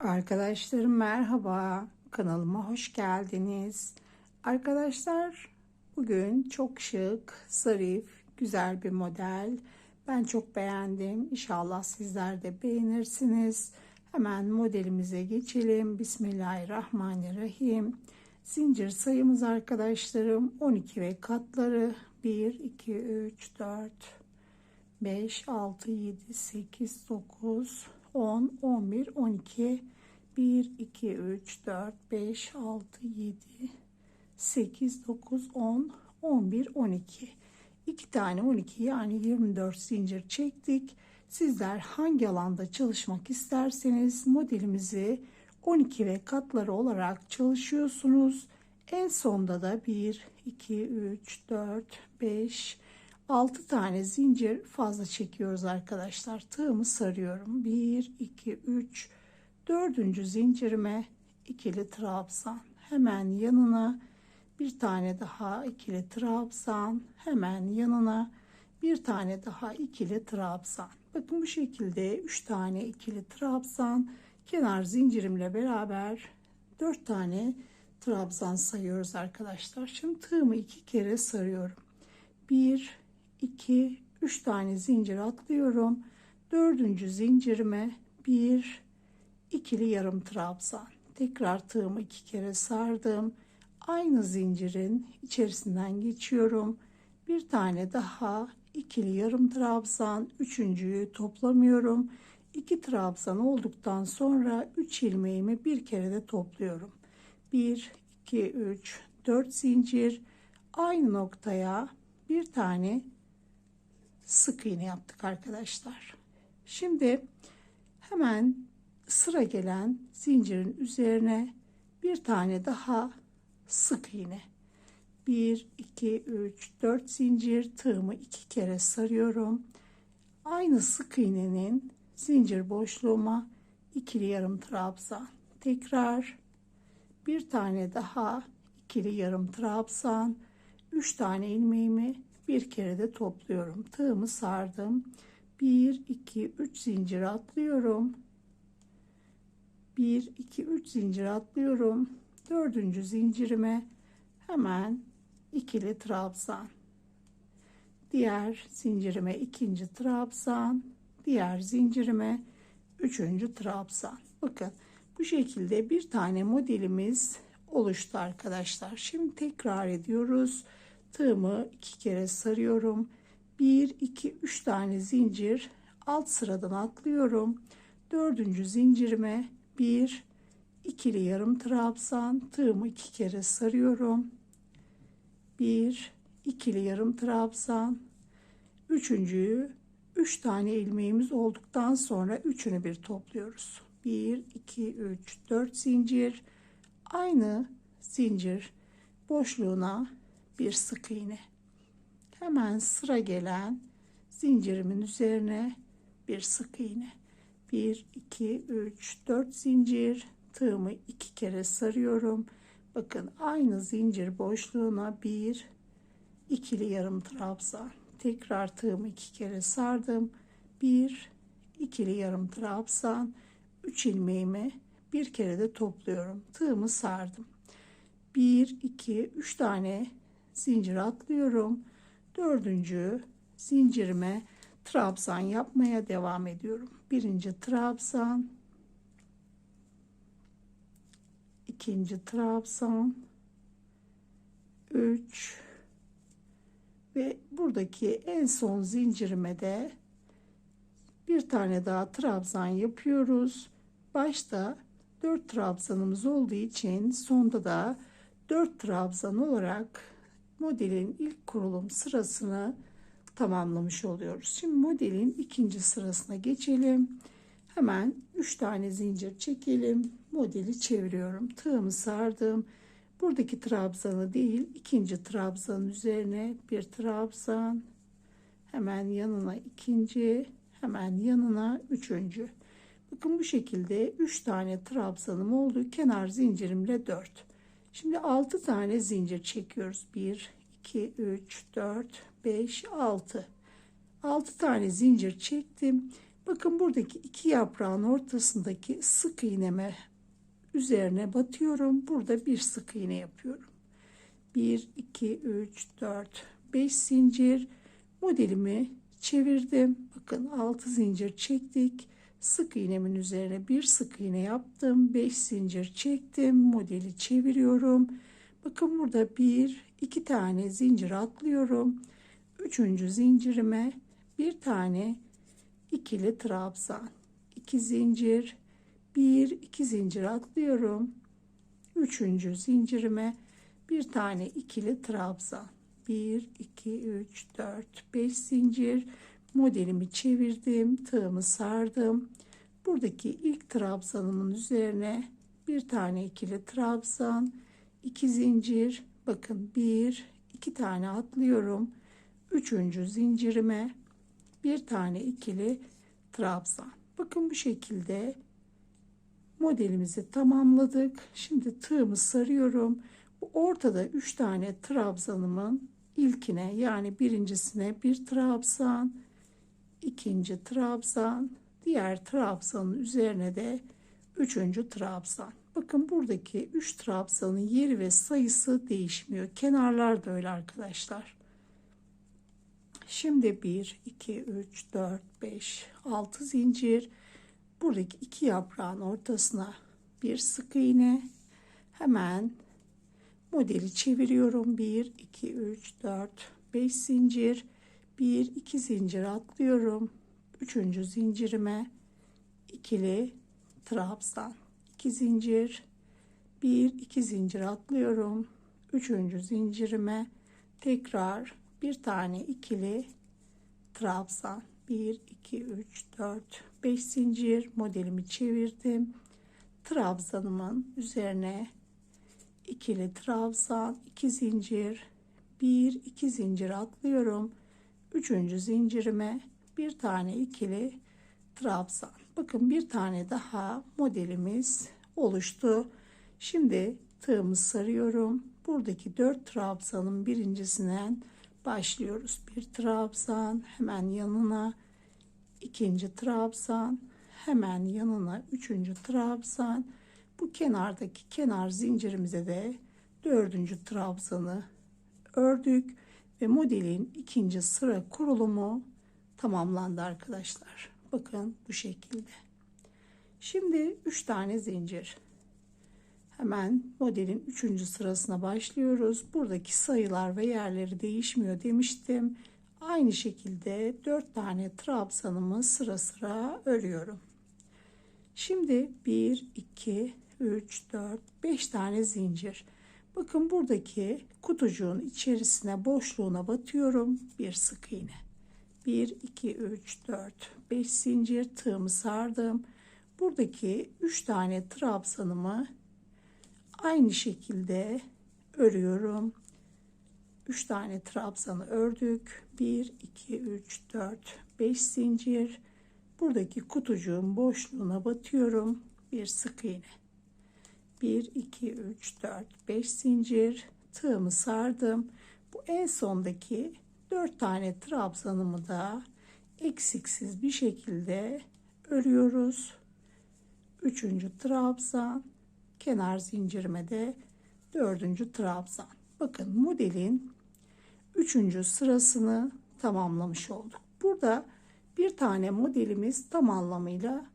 Arkadaşlarım merhaba. Kanalıma hoş geldiniz. Arkadaşlar bugün çok şık, zarif, güzel bir model. Ben çok beğendim. İnşallah sizler de beğenirsiniz. Hemen modelimize geçelim. Bismillahirrahmanirrahim. Zincir sayımız arkadaşlarım 12 ve katları 1, 2, 3, 4, 5, 6, 7, 8, 9, 10, 11, 12, 1, 2, 3, 4, 5, 6, 7, 8, 9, 10, 11, 12. 2 tane 12 yani 24 zincir çektik. Sizler hangi alanda çalışmak isterseniz modelimizi 12 ve katları olarak çalışıyorsunuz. En sonda da 1, 2, 3, 4, 5, 6 tane zincir fazla çekiyoruz arkadaşlar. Tığımı sarıyorum. 1, 2, 3, 4. zincirime ikili trabzan. Hemen yanına bir tane daha ikili trabzan. Hemen yanına bir tane daha ikili trabzan. Bakın bu şekilde 3 tane ikili trabzan kenar zincirimle beraber 4 tane trabzan sayıyoruz arkadaşlar. Şimdi tığımı iki kere sarıyorum. 1 2 3 tane zincir atlıyorum. Dördüncü zincirime bir ikili yarım trabzan. Tekrar tığımı iki kere sardım. Aynı zincirin içerisinden geçiyorum. Bir tane daha ikili yarım trabzan. Üçüncüyü toplamıyorum. İki trabzan olduktan sonra 3 ilmeğimi bir kere de topluyorum. 1 2 3 4 zincir aynı noktaya bir tane sık iğne yaptık arkadaşlar. Şimdi hemen sıra gelen zincirin üzerine bir tane daha sık iğne. 1 2 3 4 zincir tığımı iki kere sarıyorum. Aynı sık iğnenin zincir boşluğuma ikili yarım trabzan. Tekrar bir tane daha ikili yarım trabzan. 3 tane ilmeğimi bir kere de topluyorum. Tığımı sardım. 1 2 3 zincir atlıyorum. 1 2 3 zincir atlıyorum. Dördüncü zincirime hemen ikili trabzan. Diğer zincirime ikinci trabzan. Diğer zincirime üçüncü trabzan. Bakın bu şekilde bir tane modelimiz oluştu arkadaşlar. Şimdi tekrar ediyoruz. Tığımı iki kere sarıyorum. 1 2 3 tane zincir alt sıradan atlıyorum. Dördüncü zincirime bir ikili yarım trabzan tığımı iki kere sarıyorum. Bir ikili yarım trabzan. Üçüncüyü üç tane ilmeğimiz olduktan sonra üçünü bir topluyoruz. 1 2 3 4 zincir aynı zincir boşluğuna bir sık iğne. Hemen sıra gelen zincirimin üzerine bir sık iğne. 1 2 3 4 zincir tığımı iki kere sarıyorum. Bakın aynı zincir boşluğuna bir ikili yarım trabzan. Tekrar tığımı iki kere sardım. Bir ikili yarım trabzan. 3 ilmeğimi bir kere de topluyorum. Tığımı sardım. 1 2 3 tane zincir atlıyorum. Dördüncü zincirime trabzan yapmaya devam ediyorum. Birinci trabzan, ikinci trabzan, üç ve buradaki en son zincirime de bir tane daha trabzan yapıyoruz. Başta 4 trabzanımız olduğu için sonda da 4 trabzan olarak modelin ilk kurulum sırasını tamamlamış oluyoruz. Şimdi modelin ikinci sırasına geçelim. Hemen 3 tane zincir çekelim. Modeli çeviriyorum. Tığımı sardım. Buradaki trabzanı değil ikinci trabzanın üzerine bir trabzan. Hemen yanına ikinci. Hemen yanına üçüncü. Bakın bu şekilde 3 tane trabzanım oldu. Kenar zincirimle 4. Şimdi 6 tane zincir çekiyoruz. 1, 2, 3, 4, 5, 6. 6 tane zincir çektim. Bakın buradaki iki yaprağın ortasındaki sık iğneme üzerine batıyorum. Burada bir sık iğne yapıyorum. 1, 2, 3, 4, 5 zincir modelimi çevirdim. Bakın 6 zincir çektik. Sık iğnemin üzerine bir sık iğne yaptım. 5 zincir çektim. Modeli çeviriyorum. Bakın burada bir, iki tane zincir atlıyorum. Üçüncü zincirime bir tane ikili trabzan. iki zincir, bir, iki zincir atlıyorum. Üçüncü zincirime bir tane ikili trabzan. 1, 2, 3, 4, 5 zincir modelimi çevirdim. Tığımı sardım. Buradaki ilk trabzanımın üzerine bir tane ikili trabzan, iki zincir. Bakın bir, iki tane atlıyorum. Üçüncü zincirime bir tane ikili trabzan. Bakın bu şekilde modelimizi tamamladık. Şimdi tığımı sarıyorum. Bu ortada 3 tane trabzanımın ilkine yani birincisine bir trabzan, ikinci trabzan, diğer trabzanın üzerine de üçüncü trabzan. Bakın buradaki 3 trabzanın yeri ve sayısı değişmiyor. Kenarlar da öyle arkadaşlar. Şimdi 1, 2, 3, 4, 5, 6 zincir. Buradaki iki yaprağın ortasına bir sık iğne. Hemen modeli çeviriyorum. 1, 2, 3, 4, 5 zincir. 1, 2 zincir atlıyorum. Üçüncü zincirime ikili trabzan. 2 zincir. 1, 2 zincir atlıyorum. Üçüncü zincirime tekrar bir tane ikili trabzan 1 2 3 4 5 zincir modelimi çevirdim trabzanımın üzerine ikili trabzan 2 zincir 1 2 zincir atlıyorum üçüncü zincirime bir tane ikili trabzan. Bakın bir tane daha modelimiz oluştu. Şimdi tığımı sarıyorum. Buradaki 4 trabzanın birincisinden başlıyoruz. Bir trabzan hemen yanına ikinci trabzan hemen yanına üçüncü trabzan. Bu kenardaki kenar zincirimize de dördüncü trabzanı ördük ve modelin ikinci sıra kurulumu tamamlandı arkadaşlar. Bakın bu şekilde. Şimdi üç tane zincir Hemen modelin 3. sırasına başlıyoruz. Buradaki sayılar ve yerleri değişmiyor demiştim. Aynı şekilde 4 tane trabzanımı sıra sıra örüyorum. Şimdi 1, 2, 3, 4, 5 tane zincir. Bakın buradaki kutucuğun içerisine boşluğuna batıyorum. Bir sık iğne. 1, 2, 3, 4, 5 zincir tığımı sardım. Buradaki 3 tane trabzanımı Aynı şekilde örüyorum. 3 tane trabzanı ördük. 1, 2, 3, 4, 5 zincir. Buradaki kutucuğun boşluğuna batıyorum. Bir sık iğne. 1, 2, 3, 4, 5 zincir. Tığımı sardım. Bu en sondaki 4 tane trabzanımı da eksiksiz bir şekilde örüyoruz. Üçüncü trabzan kenar zincirime de dördüncü trabzan. Bakın modelin üçüncü sırasını tamamlamış olduk. Burada bir tane modelimiz tam anlamıyla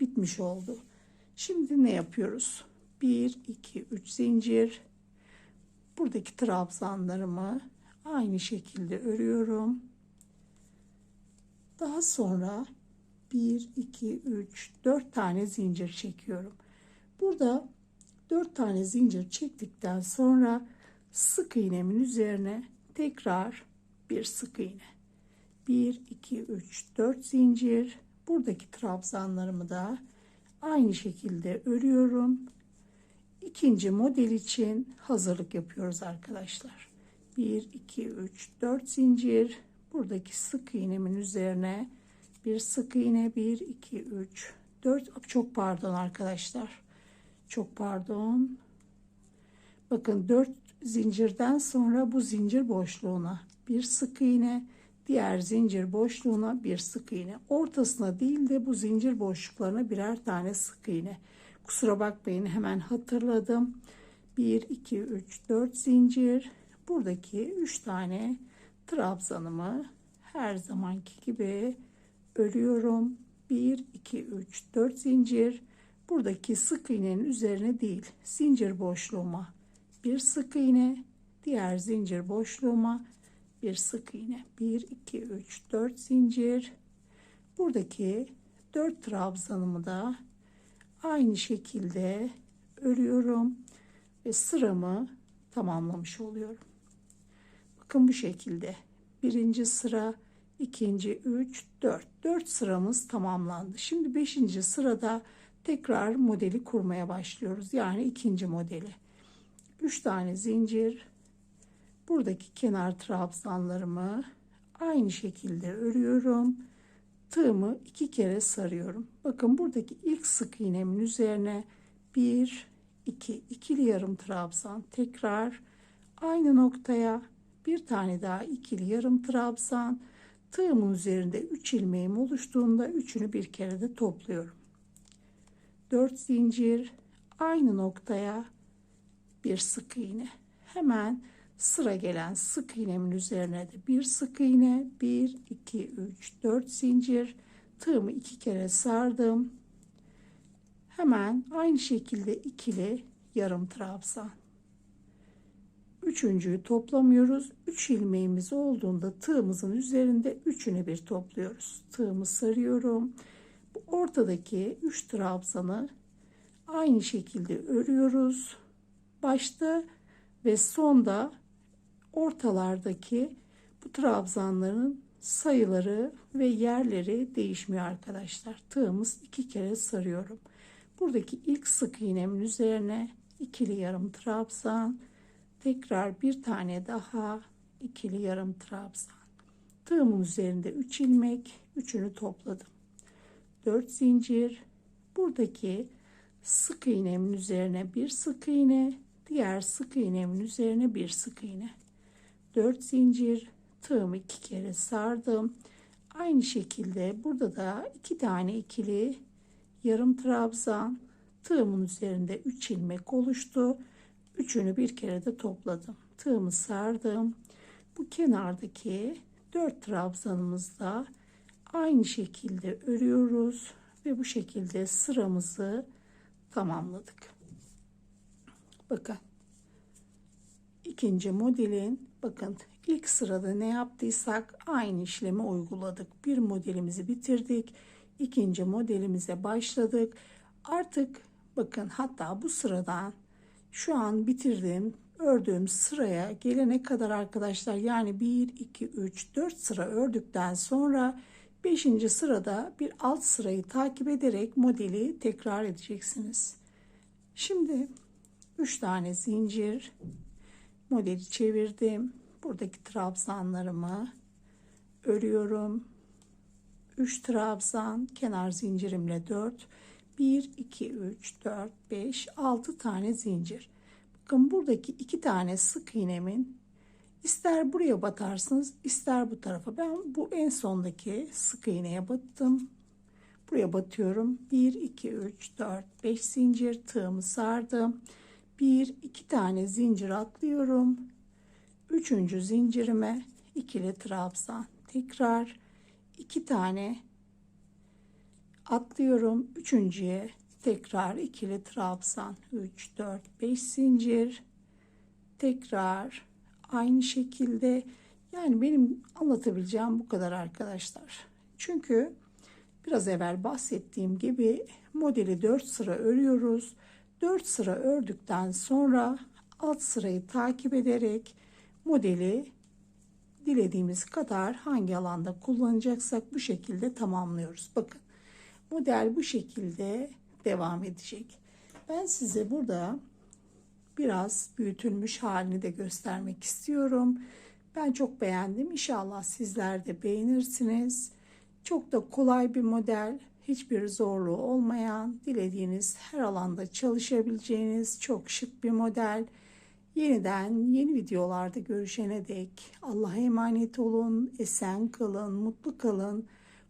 bitmiş oldu. Şimdi ne yapıyoruz? 1, 2, 3 zincir. Buradaki trabzanlarımı aynı şekilde örüyorum. Daha sonra 1, 2, 3, 4 tane zincir çekiyorum. Burada 4 tane zincir çektikten sonra sık iğnemin üzerine tekrar bir sık iğne. 1 2 3 4 zincir. Buradaki trabzanlarımı da aynı şekilde örüyorum. İkinci model için hazırlık yapıyoruz arkadaşlar. 1 2 3 4 zincir. Buradaki sık iğnemin üzerine bir sık iğne 1 2 3 4 çok pardon arkadaşlar çok pardon. Bakın 4 zincirden sonra bu zincir boşluğuna bir sık iğne diğer zincir boşluğuna bir sık iğne. Ortasına değil de bu zincir boşluklarına birer tane sık iğne. Kusura bakmayın hemen hatırladım. 1, 2, 3, 4 zincir. Buradaki 3 tane trabzanımı her zamanki gibi örüyorum. 1, 2, 3, 4 zincir. Buradaki sık iğnenin üzerine değil zincir boşluğuma bir sık iğne. Diğer zincir boşluğuma bir sık iğne 1 2 3 4 zincir buradaki 4 trabzanımı da aynı şekilde örüyorum ve sıramı tamamlamış oluyorum. Bakın bu şekilde. Birinci sıra ikinci üç dört. Dört sıramız tamamlandı. Şimdi beşinci sırada tekrar modeli kurmaya başlıyoruz. Yani ikinci modeli. 3 tane zincir. Buradaki kenar trabzanlarımı aynı şekilde örüyorum. Tığımı iki kere sarıyorum. Bakın buradaki ilk sık iğnemin üzerine bir, iki, ikili yarım trabzan tekrar aynı noktaya bir tane daha ikili yarım trabzan tığımın üzerinde 3 ilmeğim oluştuğunda üçünü bir kere de topluyorum. 4 zincir aynı noktaya bir sık iğne. Hemen sıra gelen sık iğnemin üzerine de bir sık iğne 1 2 3 4 zincir. Tığımı iki kere sardım. Hemen aynı şekilde ikili yarım trabzan. Üçüncüyü toplamıyoruz. 3 ilmeğimiz olduğunda tığımızın üzerinde üçünü bir topluyoruz. Tığımı sarıyorum. Bu ortadaki 3 trabzanı aynı şekilde örüyoruz. Başta ve sonda ortalardaki bu trabzanların sayıları ve yerleri değişmiyor arkadaşlar. Tığımız iki kere sarıyorum. Buradaki ilk sık iğnemin üzerine ikili yarım trabzan, tekrar bir tane daha ikili yarım trabzan. Tığımın üzerinde 3 ilmek, üçünü topladım. 4 zincir. Buradaki sık iğnemin üzerine bir sık iğne, diğer sık iğnemin üzerine bir sık iğne. 4 zincir tığımı iki kere sardım. Aynı şekilde burada da iki tane ikili yarım trabzan tığımın üzerinde 3 ilmek oluştu. Üçünü bir kere de topladım. Tığımı sardım. Bu kenardaki 4 trabzanımızda aynı şekilde örüyoruz ve bu şekilde sıramızı tamamladık. Bakın ikinci modelin bakın ilk sırada ne yaptıysak aynı işlemi uyguladık. Bir modelimizi bitirdik. ikinci modelimize başladık. Artık bakın hatta bu sıradan şu an bitirdim ördüğüm sıraya gelene kadar arkadaşlar yani 1 2 3 4 sıra ördükten sonra 5. sırada bir alt sırayı takip ederek modeli tekrar edeceksiniz. Şimdi 3 tane zincir modeli çevirdim. Buradaki trabzanlarımı örüyorum. 3 trabzan kenar zincirimle 4 1 2 3 4 5 6 tane zincir. Bakın buradaki iki tane sık iğnemin ister buraya batarsınız ister bu tarafa. Ben bu en sondaki sık iğneye battım. Buraya batıyorum. 1 2 3 4 5 zincir tığımı sardım. 1 2 tane zincir atlıyorum. Üçüncü zincirime ikili trabzan. Tekrar iki tane atlıyorum. Üçüncüye tekrar ikili trabzan. 3 4 5 zincir. Tekrar aynı şekilde yani benim anlatabileceğim bu kadar arkadaşlar. Çünkü biraz evvel bahsettiğim gibi modeli 4 sıra örüyoruz. 4 sıra ördükten sonra alt sırayı takip ederek modeli dilediğimiz kadar hangi alanda kullanacaksak bu şekilde tamamlıyoruz. Bakın model bu şekilde devam edecek. Ben size burada biraz büyütülmüş halini de göstermek istiyorum. Ben çok beğendim. İnşallah sizler de beğenirsiniz. Çok da kolay bir model hiçbir zorluğu olmayan, dilediğiniz her alanda çalışabileceğiniz çok şık bir model. Yeniden yeni videolarda görüşene dek Allah'a emanet olun, esen kalın, mutlu kalın.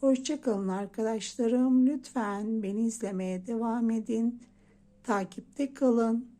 Hoşça kalın arkadaşlarım. Lütfen beni izlemeye devam edin. Takipte kalın.